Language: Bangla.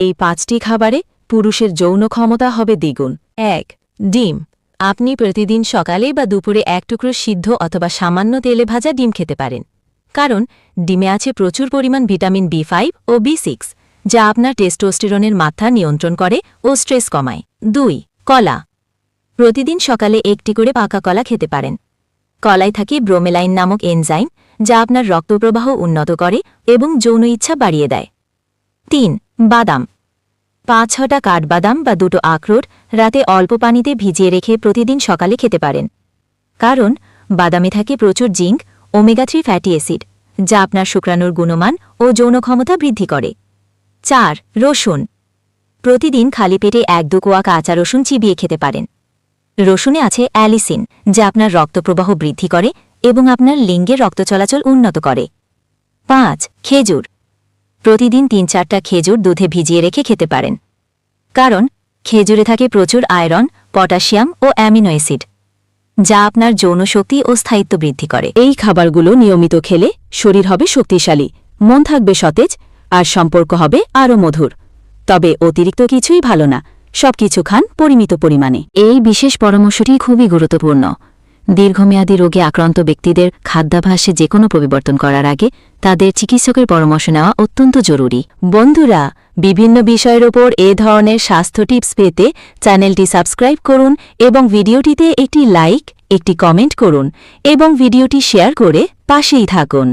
এই পাঁচটি খাবারে পুরুষের যৌন ক্ষমতা হবে দ্বিগুণ। এক, ডিম। আপনি প্রতিদিন সকালে বা দুপুরে এক টুকরো সিদ্ধ অথবা সামান্য তেলে ভাজা ডিম খেতে পারেন। কারণ, ডিমে আছে প্রচুর পরিমাণ ভিটামিন বি ফাইভ ও বি সিক্স যা আপনার টেস্টোস্টেরনের মাত্রা নিয়ন্ত্রণ করে ও স্ট্রেস কমায়। দুই, কলা। প্রতিদিন সকালে একটি করে পাকা কলা খেতে পারেন। কলায় থাকে ব্রোমেলাইন নামক এনজাইম, যা আপনার রক্তপ্রবাহ উন্নত করে এবং যৌন ইচ্ছা বাড়িয়ে দেয়। তিন বাদাম। পাঁচ, ছটা কাঠবাদাম বা দুটো আখরোট রাতে অল্প পানিতে ভিজিয়ে রেখে প্রতিদিন সকালে খেতে পারেন। কারণ, বাদামে থাকে প্রচুর zinc, omega three fatty acid, যা আপনার শুক্রাণুর গুণমান ও যৌন ক্ষমতা বৃদ্ধি করে। চার, রসুন। প্রতিদিন খালি পেটে এক, দু কোয়া কাঁচা রসুন চিবিয়ে খেতে পারেন। রসুনে আছে অ্যালিসিন, যা আপনার রক্তপ্রবাহ বৃদ্ধি করে এবং আপনার লিঙ্গের রক্ত চলাচল উন্নত করে। পাঁচ, খেজুর। প্রতিদিন তিন চারটা খেজুর দুধে ভিজিয়ে রেখে খেতে পারেন। কারণ, খেজুরে থাকে প্রচুর আয়রন, পটাশিয়াম ও অ্যামিনো অ্যাসিড, যা আপনার যৌন শক্তি ও স্থায়িত্ব বৃদ্ধি করে। এই খাবারগুলো নিয়মিত খেলে শরীর হবে শক্তিশালী, মন থাকবে সতেজ, আর সম্পর্ক হবে আরও মধুর। তবে অতিরিক্ত কিছুই ভালো না, সবকিছু খান পরিমিত পরিমাণে। এই বিশেষ পরামর্শটি খুবই গুরুত্বপূর্ণ। দীর্ঘমেয়াদী রোগে আক্রান্ত ব্যক্তিদের খাদ্যাভাসে যে কোনো পরিবর্তন করার আগে তাদের চিকিৎসকের পরামর্শ নেওয়া অত্যন্ত জরুরি। বন্ধুরা, বিভিন্ন বিষয়ের ওপর এ ধরনের স্বাস্থ্য টিপস পেতে চ্যানেলটি সাবস্ক্রাইব করুন এবং ভিডিওটিতে একটি লাইক, একটি কমেন্ট করুন এবং ভিডিওটি শেয়ার করে পাশেই থাকুন।